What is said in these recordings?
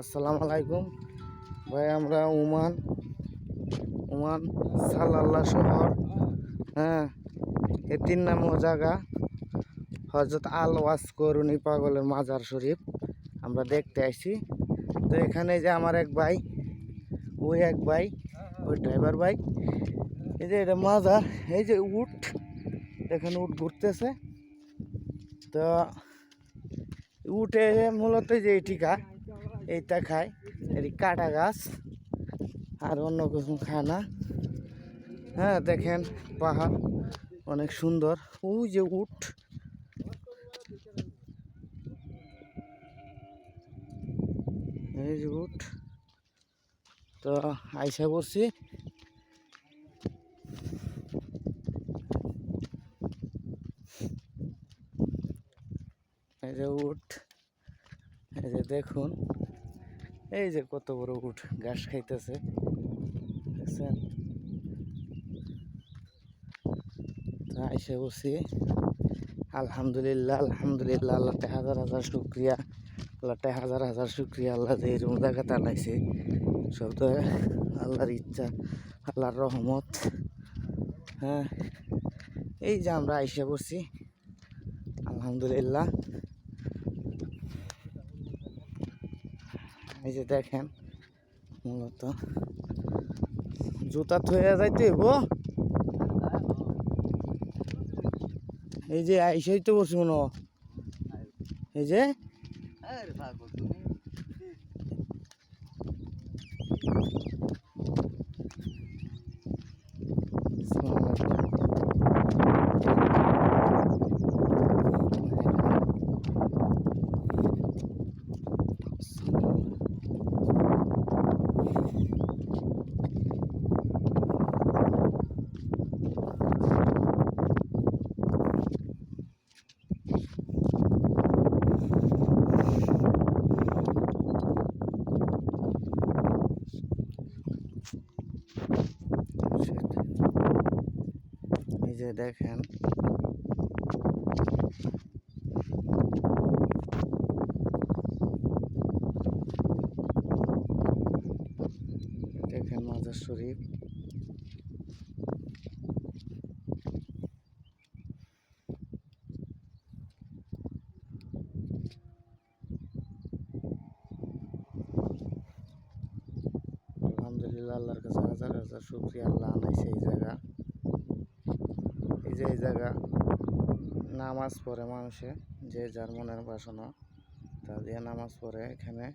আসসালামু আলাইকুম। ভাই, আমরা ওমান ওমান সালাল্লাহ শহর। হ্যাঁ এ তিন নামও জায়গা। হজরত আল ওয়াস করুনি পাগলের মাজার শরীফ। আমরা দেখতে আসছি তো এখানে যে আমার এক ভাই, ওই এক ভাই, ওই ড্রাইভার ভাই, এই যে এটা মাজার, এই যে উট, এখানে উট ঘুরতেছে। তো উঠে মূলত যে টিকা এইটা খায়। এটি কাটা গাছ, আর অন্য কিছু খায় না। হ্যাঁ দেখেন পাহাড় অনেক সুন্দর। ওই যে উঠ এই যে উট। তো আইসা করছি যে উট। এই যে দেখুন। এই যে কত বড় উঠ ঘাস খাইতেছে। দেখছেন? তো বসি। আলহামদুলিল্লাহ আলহামদুলিল্লাহ, আল্লাহতে হাজার হাজার শুক্রিয়া। আল্লাহতে হাজার হাজার শুক্রিয়া, আল্লাহ যে এরকম জায়গা তালাইছে। সব তো আল্লাহর ইচ্ছা, আল্লাহর রহমত। হ্যাঁ এই যে আমরা আইসা বসি। আলহামদুলিল্লাহ। এই যে দেখেন, মূলত। জুতা থয়ে যাইতে গো এই যে আইসাই তো বসবো হয়। এই যে আসসালামু আলাইকুম। এই যে দেখেন। দেখেন মাজার শরীফ। আলহামদুলিল্লাহ, আল্লাহর কাছে হাজার হাজার শুক্রিয়া, আল্লাহ আনাইছে এই জায়গা। যে জায়গা নামাজ পড়ে মানুষে, যে যার মনের বাসনা, তা দিয়ে নামাজ পড়ে এখানে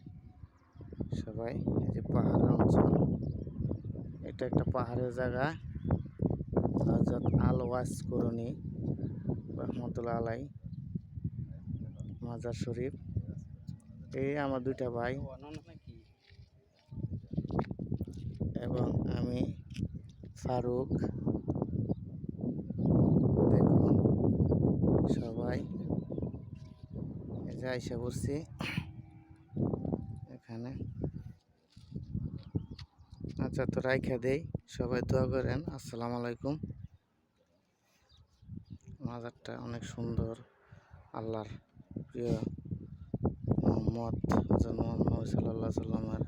সবাই, এই যে পাহাড় অঞ্চল। এটা একটা পাহাড়ের জায়গা। হজরত আল ওয়াস করণী রহমতুল্লাহ আলাই মাজার শরীফ। এই আমার দুইটা ভাই। এবং আমি ফারুক দেখুন সবাই এই এসে পড়ছি। এখানে। আচ্ছা তো রাইখা দেই, সবাই দোয়া করেন। আসসালামু আলাইকুম। মাজারটা অনেক সুন্দর। আল্লাহর প্রিয় মোহাম্মদ হজরত মোহাম্মদ সাল্লাহ সাল্লামের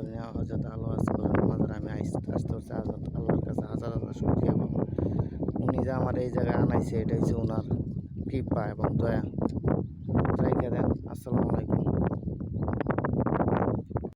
করে না হজরত আল্লাহ করেন হাজার আমি আসতে হচ্ছে হজরত আল্লাহর কাছে, হাজার হাজার শুক্রিয়া এবং উনি যে আমার এই জায়গায় আনাইছে, এটাই হচ্ছে ওনার কৃপা এবং দয়া। রাইখা দেন, আসসালামু আলাইকুম।